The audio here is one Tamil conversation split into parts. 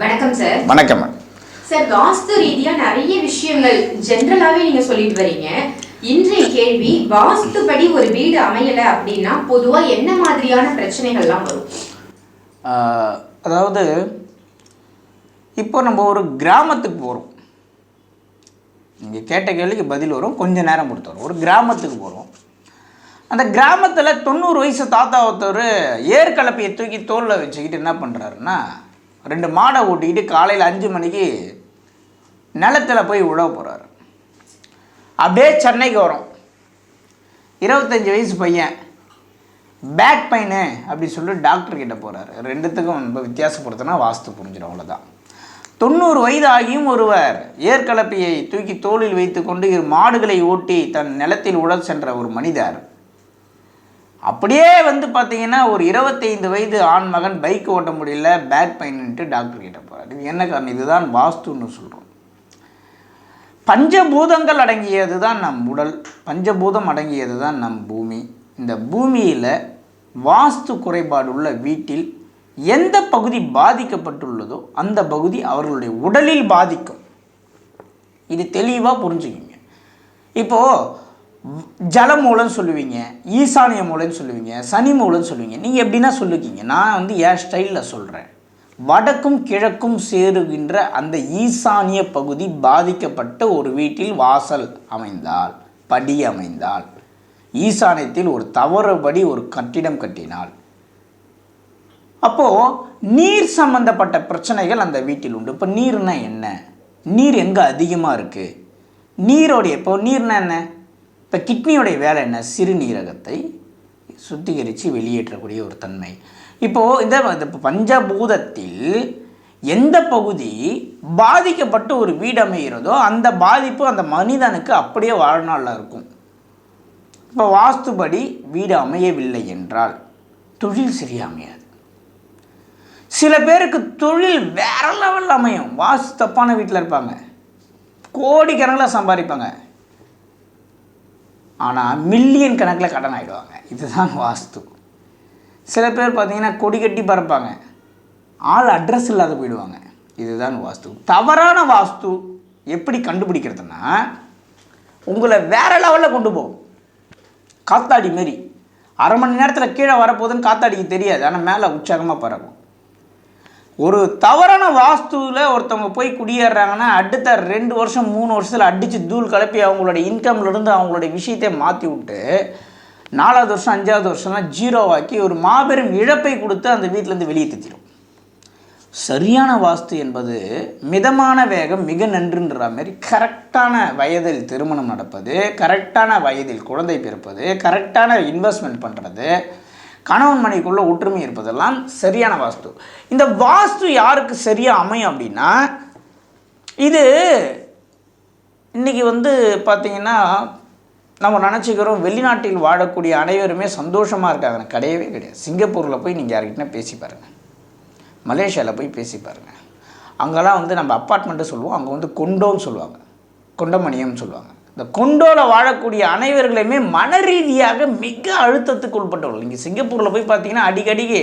வணக்கம் சார் வணக்கம். சார் வாஸ்து ரீதியா நிறைய விஷயங்கள் ஜென்ரலாவே நீங்க சொல்லிட்டு வரீங்க. இன்றைய கேள்வி வாஸ்துபடி ஒரு வீடு அமையல அப்படின்னா பொதுவா என்ன மாதிரியான பிரச்சனைகள்லாம் வரும்? அதாவது இப்போ நம்ம ஒரு கிராமத்துக்கு போகிறோம் நீங்கள் கேட்ட கேள்விக்கு பதில் வரும் கொஞ்ச நேரம் கொடுத்து வரும். ஒரு கிராமத்துக்கு போகிறோம் அந்த கிராமத்தில் தொண்ணூறு வயசு தாத்தா ஒருத்தர் ஏற்கலப்பையை தூக்கி தோளில் வச்சுக்கிட்டு என்ன பண்ணுறாருன்னா ரெண்டு மாடை ஓட்டிக்கிட்டு காலையில் அஞ்சு மணிக்கு நிலத்துல போய் உழவு போகிறாரு அப்படியே சென்னைக்கு வரும். இருபத்தஞ்சி வயசு பையன். பேக் பெயின் அப்படி சொல்லிட்டு டாக்டர் கிட்ட போகிறாரு ரெண்டுத்துக்கும் ரொம்ப வித்தியாசப்படுத்தினா வாஸ்து புரிஞ்சிடும் அவ்வளோதான் தொண்ணூறு வயது ஆகியும் ஒருவர் ஏற்கலப்பையை தூக்கி தோளில் வைத்துக்கொண்டு இரு மாடுகளை ஓட்டி தன் நிலத்தில் உழ சென்ற ஒரு மனிதர். அப்படியே வந்து பார்த்தீங்கன்னா ஒரு இருபத்தைந்து வயது ஆண் மகன் பைக் ஓட்ட முடியல பேக் பெயின்ட்டு டாக்டர் கிட்ட போகிறார் இது என்ன காரணம்? இதுதான் வாஸ்துன்னு சொல்கிறோம் பஞ்சபூதங்கள் அடங்கியது தான் நம் உடல். பஞ்சபூதம் அடங்கியது தான் நம் பூமி. இந்த பூமியில் வாஸ்து குறைபாடு உள்ள வீட்டில் எந்த பகுதி பாதிக்கப்பட்டுள்ளதோ அந்த பகுதி அவர்களுடைய உடலில் பாதிக்கும். இது தெளிவாக புரிஞ்சுக்கிங்க. இப்போது ஜல மூலம்னு சொல்லுவீங்க ஈசானிய மூலம்னு சொல்லுவீங்க சனி மூலம்னு சொல்லுவீங்க. நீங்கள் எப்படின்னா சொல்லுவீங்க. நான் வந்து என் ஸ்டைலில் சொல்கிறேன் வடக்கும் கிழக்கும் சேருகின்ற அந்த ஈசானிய பகுதி பாதிக்கப்பட்ட ஒரு வீட்டில் வாசல் அமைந்தால் படி அமைந்தால் ஈசானியத்தில் ஒரு தவறுபடி ஒரு கட்டிடம் கட்டினால் அப்போது நீர் சம்பந்தப்பட்ட பிரச்சனைகள் அந்த வீட்டில் உண்டு. இப்போ நீர்னா என்ன? நீர் எங்கே அதிகமாக இருக்குது நீரோடைய இப்போ நீர்னா என்ன? இப்போ கிட்னியோடைய வேலை என்ன? சிறுநீரகத்தை சுத்திகரித்து வெளியேற்றக்கூடிய ஒரு தன்மை. இப்போது இந்த பஞ்சபூதத்தில் எந்த பகுதி பாதிக்கப்பட்டு ஒரு வீடு அமைகிறதோ அந்த பாதிப்பு அந்த மனிதனுக்கு அப்படியே வாழ்நாளில் இருக்கும். இப்போ வாஸ்துபடி வீடு அமையவில்லை என்றால் தொழில் சரியாக அமையாது. சில பேருக்கு தொழில் வேற லெவலில் அமையும். வாஸ்து தப்பான வீட்டில் இருப்பாங்க. கோடிக்கணக்கில் சம்பாதிப்பாங்க. ஆனால் மில்லியன் கணக்கில் கடன் ஆகிடுவாங்க இதுதான் வாஸ்து. சில பேர் பார்த்தீங்கன்னா கொடி கட்டி பறப்பாங்க. ஆள் அட்ரஸ் இல்லாத போயிடுவாங்க. இதுதான் வாஸ்து. தவறான வாஸ்து எப்படி கண்டுபிடிக்கிறதுனா உங்களை வேற லெவலில் கொண்டு போகும். காத்தாடி மாரி. அரை மணி நேரத்தில் கீழே வரப்போகுதுன்னு காத்தாடிக்கு தெரியாது. ஆனால் மேலே உற்சாகமாக பறக்கும் ஒரு தவறான வாஸ்துவில் ஒருத்தவங்க போய் குடியேறாங்கன்னா அடுத்த ரெண்டு வருஷம் மூணு வருஷத்தில் அடித்து தூள் கலப்பி அவங்களோட இன்கம்லேருந்து அவங்களுடைய விஷயத்தை மாற்றி விட்டு நாலாவது வருஷம் அஞ்சாவது வருஷம்லாம் ஜீரோவாக்கி ஒரு மாபெரும் இழப்பை கொடுத்து அந்த வீட்டிலேருந்து வெளியே தத்திடும் சரியான வாஸ்து என்பது மிதமான வேகம் மிக நன்றுன்ற மாதிரி கரெக்டான வயதில் திருமணம் நடப்பது கரெக்டான வயதில் குழந்தை பிறப்பது கரெக்டான இன்வெஸ்ட்மெண்ட் பண்ணுறது கணவன் மனைவிக்குள்ள ஒற்றுமை இருப்பதெல்லாம் சரியான வாஸ்து. இந்த வாஸ்து யாருக்கு சரியாக அமையும் அப்படின்னா இது இன்றைக்கி வந்து பார்த்திங்கன்னா நம்ம நினச்சிக்கிறோம் வெளிநாட்டில் வாழக்கூடிய அனைவருமே சந்தோஷமாக இருக்காங்க கிடையவே கிடையாது. சிங்கப்பூரில் போய் நீங்கள் யார்கிட்டனா பேசி பாருங்கள் மலேசியாவில் போய் பேசி பாருங்கள் அங்கெல்லாம் வந்து நம்ம அப்பார்ட்மெண்ட்டு சொல்லுவோம் அங்கே வந்து கொண்டோன்னு சொல்லுவாங்க. கொண்டமணியம்னு சொல்லுவாங்க. இந்த கொண்டோவில் வாழக்கூடிய அனைவர்களையுமே மன ரீதியாக மிக அழுத்தத்துக்கு உட்பட்டவர்கள். இங்கே சிங்கப்பூரில் போய் பார்த்தீங்கன்னா அடிக்கடிக்கு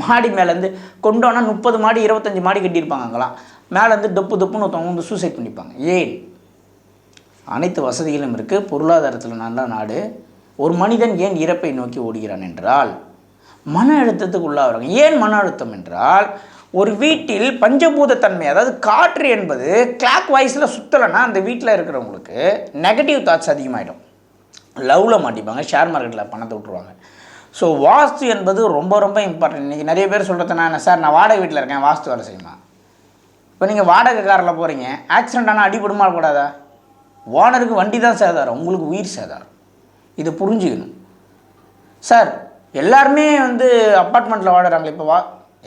மாடி மேலேருந்து கொண்டோனா முப்பது மாடி இருபத்தஞ்சி மாடி கட்டியிருப்பாங்க அங்கெல்லாம் மேலேருந்து டொப்பு டொப்புன்னு ஒருத்தவங்க வந்து சூசைட் பண்ணிப்பாங்க. ஏன்? அனைத்து வசதிகளும் இருக்குது பொருளாதாரத்தில் நல்ல நாடு. ஒரு மனிதன் ஏன் இறப்பை நோக்கி ஓடுகிறான் என்றால் மன அழுத்தத்துக்கு உள்ளாகிறாங்க ஏன் மன அழுத்தம் என்றால் ஒரு வீட்டில் பஞ்சபூத தன்மை அதாவது காற்று என்பது கிளாக் வாய்ஸில் சுற்றலைன்னா அந்த வீட்டில் இருக்கிறவங்களுக்கு நெகட்டிவ் தாட்ஸ் அதிகமாகிடும் லவ்வில் மாட்டிப்பாங்க ஷேர் மார்க்கெட்டில் பணத்தை விட்ருவாங்க ஸோ வாஸ்து என்பது ரொம்ப ரொம்ப இம்பார்ட்டன்ட் இன்றைக்கி நிறைய பேர் சொல்கிறது நான் சார் நான் வாடகை வீட்டில் இருக்கேன் வாஸ்து வேலை செய்யுமா? இப்போ நீங்கள் வாடகை காரில் போகிறீங்க ஆக்சிடென்ட் ஆனால் அடிபடுமா கூடாதா ஓனருக்கு வண்டி தான் சேதாரம் உங்களுக்கு உயிர் சேதாரம். இதை புரிஞ்சுக்கணும். சார் எல்லாருமே வந்து அப்பார்ட்மெண்ட்டில் வாடுறாங்களே இப்போ வா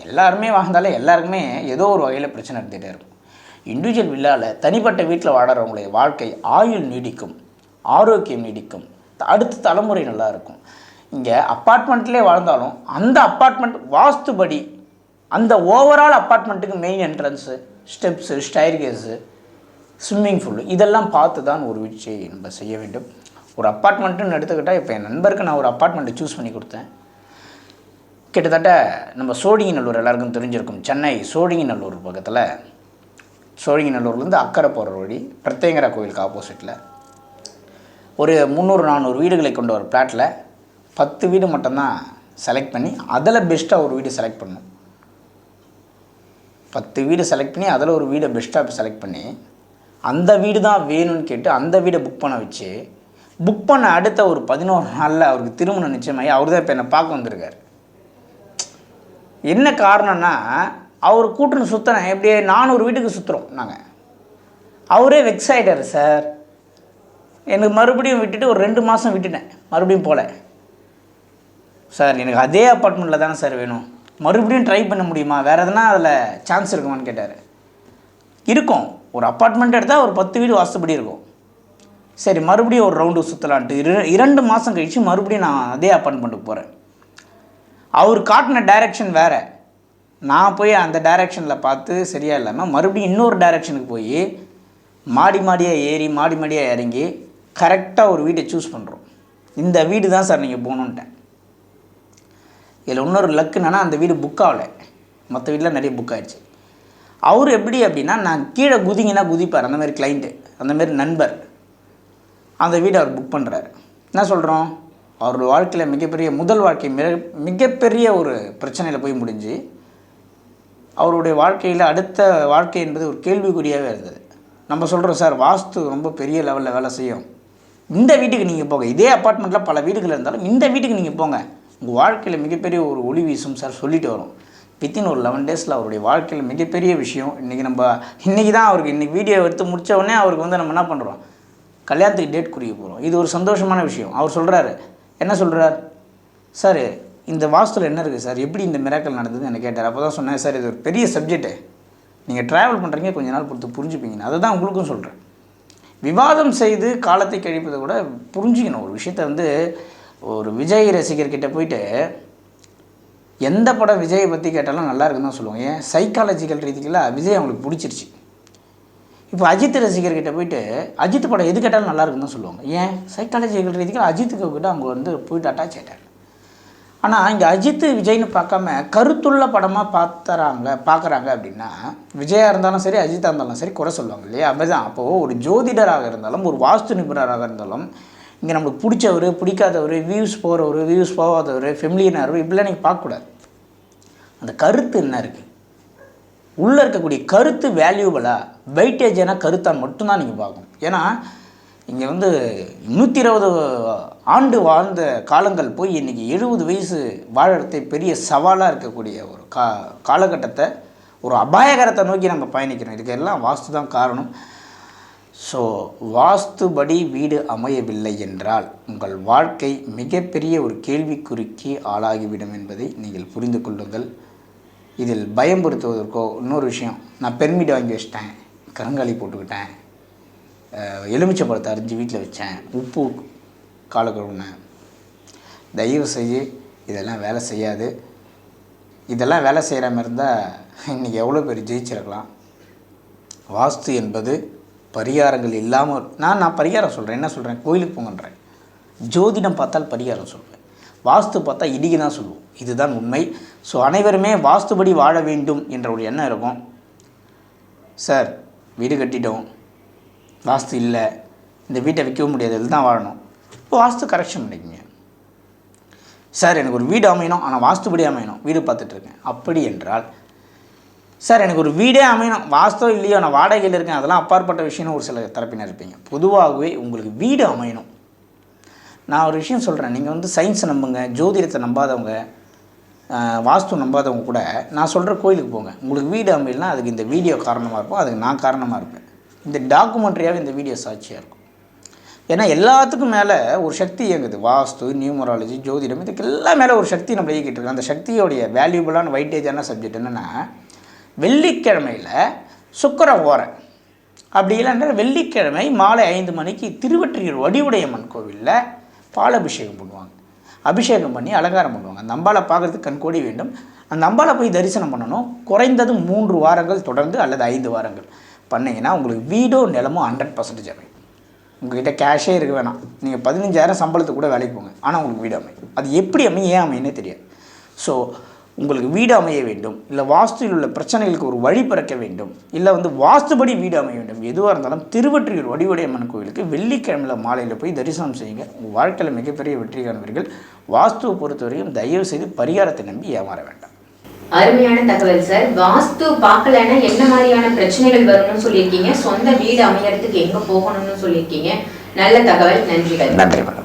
எல்லாருமே வாழ்ந்தாலே எல்லாருக்குமே ஏதோ ஒரு வகையில் பிரச்சனை இருந்துகிட்டே இருக்கும். இண்டிவிஜுவல் வில்லாவில் தனிப்பட்ட வீட்டில் வாடுறவங்களுடைய வாழ்க்கை ஆயுள் நீடிக்கும் ஆரோக்கியம் நீடிக்கும் அடுத்த தலைமுறை நல்லாயிருக்கும் இங்கே அப்பார்ட்மெண்ட்லேயே வாழ்ந்தாலும் அந்த அப்பார்ட்மெண்ட் வாஸ்துபடி அந்த overall அப்பார்ட்மெண்ட்டுக்கு main entrance steps staircase swimming pool இதெல்லாம் பார்த்து தான் ஒரு வீழ்ச்சியை நம்ம செய்ய வேண்டும். ஒரு அப்பார்ட்மெண்ட்டுன்னு எடுத்துக்கிட்டால் இப்போ என் நண்பருக்கு நான் ஒரு அப்பார்ட்மெண்ட்டை சூஸ் பண்ணி கொடுத்தேன். கிட்டத்தட்ட நம்ம சோழிங்கநல்லூர் எல்லாருக்கும் தெரிஞ்சிருக்கும். சென்னை சோழிங்கநல்லூர் பக்கத்தில் சோழிங்கநல்லூர்லேருந்து அக்கறை போகிற வழி பிரத்யங்கர கோயிலுக்கு ஆப்போசிட்டில் ஒரு முந்நூறு நானூறு வீடுகளை கொண்ட ஒரு பிளாட்டில் பத்து வீடு மட்டும்தான் செலக்ட் பண்ணி அதில் பெஸ்ட்டாக ஒரு வீடு செலக்ட் பண்ணும் பத்து வீடு செலக்ட் பண்ணி அதில் ஒரு வீடை பெஸ்ட்டாக செலக்ட் பண்ணி அந்த வீடு தான் வேணும்னு கேட்டு அந்த வீடை புக் பண்ண வச்சு புக் பண்ண அடுத்த ஒரு பதினோரு நாளில் அவருக்கு திருமணம் நிச்சயமாகி அவர் தான் இப்போ என்னை பார்க்க வந்திருக்கார். என்ன காரணம்னா அவர் கூட்டுன்னு சுற்றுறேன் எப்படியே நானூறு வீட்டுக்கு சுற்றுறோம் நாங்கள் அவரே வெக்ஸ் ஆகிட்டார் சார். எனக்கு மறுபடியும் விட்டுட்டு ஒரு ரெண்டு மாதம் விட்டுட்டேன் மறுபடியும் போகல சார் எனக்கு அதே அப்பார்ட்மெண்ட்டில் தானே சார் வேணும். மறுபடியும் ட்ரை பண்ண முடியுமா? வேறு எதனா அதில் சான்ஸ் இருக்குமான்னு கேட்டார். இருக்கும். ஒரு அப்பார்ட்மெண்ட் எடுத்தால் ஒரு பத்து வீடு வாசப்படி இருக்கும். சரி மறுபடியும் ஒரு ரவுண்டு சுற்றலான்ட்டு இரு இரண்டு மாதம் கழித்து மறுபடியும் நான் அதே அப்பார்ட்மெண்ட்டுக்கு போகிறேன் அவர் காட்டின டைரக்ஷன் வேறு. நான் போய் அந்த டைரக்ஷனில் பார்த்து சரியாக இல்லாமல் மறுபடியும் இன்னொரு டைரக்ஷனுக்கு போய் மாடி மாடியாக ஏறி மாடி மாடியாக இறங்கி கரெக்டாக ஒரு வீட்டை சூஸ் பண்ணுறோம் இந்த வீடு தான் சார் நீங்கள் போகணுன்ட்டேன் இதில் இன்னொரு லக் என்னன்னா அந்த வீடு புக் ஆகலை. மற்ற வீட்டில் நிறைய புக் ஆகிடுச்சு அவர் எப்படி அப்படின்னா நான் கீழே குதிங்கன்னா குதிப்பார். அந்த மாதிரி கிளைண்ட்டு அந்த மாதிரி நண்பர். அந்த வீடை அவர் புக் பண்ணுறாரு என்ன சொல்கிறோம் அவருடைய வாழ்க்கையில் மிகப்பெரிய முதல் வாழ்க்கை மிக மிகப்பெரிய ஒரு பிரச்சனையில் போய் முடிஞ்சு அவருடைய வாழ்க்கையில் அடுத்த வாழ்க்கை என்பது ஒரு கேள்விக்குறியாகவே இருந்தது. நம்ம சொல்கிறோம் சார் வாஸ்து ரொம்ப பெரிய லெவலில் வேலை செய்யும். இந்த வீட்டுக்கு நீங்கள் போங்க. இதே அப்பார்ட்மெண்ட்டில் பல வீடுகள் இருந்தாலும் இந்த வீட்டுக்கு நீங்கள் போங்க. உங்கள் வாழ்க்கையில் மிகப்பெரிய ஒரு ஒளி வீசும் சார் சொல்லிட்டு வரும். வித்தின் ஒரு லெவன் டேஸில் அவருடைய வாழ்க்கையில் மிகப்பெரிய விஷயம். இன்றைக்கி நம்ம இன்றைக்கி தான் அவருக்கு இன்றைக்கி வீடியோ எடுத்து முடித்த உடனே அவருக்கு வந்து நம்ம என்ன பண்ணுறோம் கல்யாணத்துக்கு டேட் குறிக்க போகிறோம் இது ஒரு சந்தோஷமான விஷயம். அவர் சொல்கிறாரு என்ன சொல்கிறார் சார் இந்த வாஸ்துவில் என்ன இருக்குது சார்? எப்படி இந்த மிராக்கல் நடந்ததுன்னு எனக்கு கேட்டார். அப்போ தான் சொன்னேன் சார் இது ஒரு பெரிய சப்ஜெக்ட்டு நீங்கள் ட்ராவல் பண்ணுறீங்க கொஞ்ச நாள் பொறுத்து புரிஞ்சுப்பீங்க அதை தான் உங்களுக்கும் சொல்கிறேன் விவாதம் செய்து காலத்தை கழிப்பதை விட புரிஞ்சுக்கணும். ஒரு விஷயத்தை வந்து ஒரு விஜய் ரசிகர்கிட்ட போயிட்டு எந்த படம் விஜயை பற்றி கேட்டாலும் நல்லா இருக்குன்னு தான் சொல்லுவாங்க. ஏன்? சைக்காலஜிக்கல் ரீதியில் விஜய் அவங்களுக்கு பிடிச்சிருச்சு. இப்போ அஜித் ரசிகர்கிட்ட போயிட்டு அஜித் படம் எது கேட்டாலும் நல்லா இருக்குன்னு சொல்லுவாங்க. ஏன்? சைக்காலஜிக்கல் ரீதிக்கு அஜித்துக்கு கிட்ட அவங்க வந்து போயிட்டு அட்டாச் ஆகிட்டாங்க ஆனால் இங்கே அஜித் விஜய்னு பார்க்காம கருத்துள்ள படமாக பார்த்துறாங்க பார்க்குறாங்க அப்படின்னா விஜயாக இருந்தாலும் சரி அஜித்தாக இருந்தாலும் சரி குறை சொல்லுவாங்க இல்லையா? அப்படிதான் அப்போது ஒரு ஜோதிடராக இருந்தாலும் ஒரு வாஸ்து நிபுணராக இருந்தாலும் இங்கே நம்மளுக்கு பிடிச்சவர் பிடிக்காதவர் வியூஸ் போகிறவர் வியூஸ் போகாதவர் ஃபெமிலியனார் இப்படிலாம் நீங்கள் பார்க்கக்கூடாது. அந்த கருத்து என்ன இருக்குது உள்ளே இருக்கக்கூடிய கருத்து வேல்யூபிளாக வெயிட்டேஜான கருத்தாக மட்டும்தான் நீங்கள் பார்க்கணும். ஏன்னா இங்கே வந்து நூற்றி இருபது ஆண்டு வாழ்ந்த காலங்கள் போய் இன்றைக்கி எழுபது வயசு வாழறதே பெரிய சவாலாக இருக்கக்கூடிய ஒரு கா காலகட்டத்தை ஒரு அபாயகரத்தை நோக்கி நம்ம பயணிக்கிறோம். இதுக்கெல்லாம் வாஸ்து தான் காரணம். ஸோ வாஸ்துபடி வீடு அமையவில்லை என்றால் உங்கள் வாழ்க்கை மிகப்பெரிய ஒரு கேள்விக்குறிக்கு ஆளாகிவிடும் என்பதை நீங்கள் புரிந்து கொள்ளுங்கள். இதில் பயம்படுத்துவதற்கோ இன்னொரு விஷயம். நான் பெர்மிட் வாங்கி வச்சிட்டேன். கருங்காலி போட்டுக்கிட்டேன். எலுமிச்சை பழத்தை அரிஞ்சு வீட்டில் வச்சேன். உப்பு காலை கழுவுனேன். தயவு செய்து இதெல்லாம் வேலை செய்யாது. இதெல்லாம் வேலை செய்கிற மாதிரி இருந்தால் இன்றைக்கி எவ்வளோ பேர் ஜெயிச்சிருக்கலாம். வாஸ்து என்பது பரிகாரங்கள் இல்லாமல் நான் நான் பரிகாரம் சொல்கிறேன் என்ன சொல்கிறேன் கோயிலுக்கு போங்கன்றேன். ஜோதிடம் பார்த்தால் பரிகாரம் சொல்கிறேன் வாஸ்து பார்த்தா இடிக்கு தான் சொல்லுவோம். இதுதான் உண்மை. ஸோ அனைவருமே வாஸ்துபடி வாழ வேண்டும் என்ற ஒரு எண்ணம் இருக்கும். சார் வீடு கட்டிட்டோம். வாஸ்து இல்லை. இந்த வீட்டை விற்கவும் முடியாது. இதில் தான் வாழணும். இப்போ வாஸ்து கரெக்ஷன் பண்ணிக்கங்க. சார் எனக்கு ஒரு வீடு அமையணும். ஆனால் வாஸ்துபடி அமையணும். வீடு பார்த்துட்ருக்கேன் அப்படி என்றால் சார் எனக்கு ஒரு வீடே அமையணும். வாஸ்தவம் இல்லையோ நான் வாடகையில் இருக்கேன். அதெல்லாம் அப்பாற்பட்ட விஷயம்னு ஒரு சில தரப்பினர் இருப்பீங்க. பொதுவாகவே உங்களுக்கு வீடு அமையணும். நான் ஒரு விஷயம் சொல்கிறேன் நீங்கள் வந்து சயின்ஸை நம்புங்க ஜோதிடத்தை நம்பாதவங்க வாஸ்து நம்பாதவங்க கூட நான் சொல்கிற கோயிலுக்கு போங்க. உங்களுக்கு வீடு அமையலனா அதுக்கு இந்த வீடியோ காரணமாக இருக்கும் அதுக்கு நான் காரணமாக இருப்பேன். இந்த டாக்குமெண்ட்ரியாகவே இந்த வீடியோ சாட்சியாக இருக்கும். ஏன்னா எல்லாத்துக்கும் மேலே ஒரு சக்தி இயங்குது. வாஸ்து நியூமராலஜி ஜோதிடம் இதுக்கு எல்லாம் மேலே ஒரு சக்தி நம்ம இயக்கிட்டு இருக்கோம் அந்த சக்தியோடைய வேல்யூபிளான வைட்டேஜான சப்ஜெக்ட் என்னென்னா வெள்ளிக்கிழமையில் சுக்கர ஓரை. அப்படி இல்லைன்னா வெள்ளிக்கிழமை மாலை ஐந்து மணிக்கு திருவற்றியூர் வடிவுடையம்மன் கோவிலில் பால் அபிஷேகம் பண்ணுவாங்க. அபிஷேகம் பண்ணி அலங்காரம் பண்ணுவாங்க. அந்த அம்பாளை பார்க்கறதுக்கு கண்கோடி வேண்டும். அந்த அம்பாலை போய் தரிசனம் பண்ணணும். குறைந்தது மூன்று வாரங்கள் தொடர்ந்து அல்லது ஐந்து வாரங்கள். பண்ணிங்கன்னா உங்களுக்கு வீடோ நிலமோ ஹண்ட்ரட் பர்சன்டேஜ் அமையும் உங்ககிட்ட கேஷே இருக்க வேணாம். நீங்கள் பதினஞ்சாயிரம் சம்பளத்துக்கு கூட வேலைக்கு போங்க. ஆனால் உங்களுக்கு வீடு அமையும். அது எப்படி அமையும் ஏன் அமையுன்னே தெரியாது. ஸோ உங்களுக்கு வீடு அமைய வேண்டும் இல்லை வாஸ்துவில் உள்ள பிரச்சனைகளுக்கு ஒரு வழி பிறக்க வேண்டும் இல்லை வந்து வாஸ்துபடி வீடு அமைய வேண்டும் எதுவாக இருந்தாலும் திருவற்றியூர் வடிவுடையம்மன் கோவிலுக்கு வெள்ளிக்கிழமையில் மாலையில் போய் தரிசனம் செய்யுங்க. உங்கள் வாழ்க்கையில் மிகப்பெரிய வெற்றி காண்பீர்கள். வாஸ்துவை பொறுத்தவரையும் தயவு செய்து பரிகாரத்தை நம்பி ஏமாற வேண்டாம். அருமையான தகவல் சார். வாஸ்து பார்க்கலன்னா என்ன மாதிரியான பிரச்சனைகள் வரும்னு சொல்லியிருக்கீங்க. சொந்த வீடு அமையறதுக்கு எங்க போகணும்னு சொல்லியிருக்கீங்க. நல்ல தகவல். நன்றிகள். நன்றி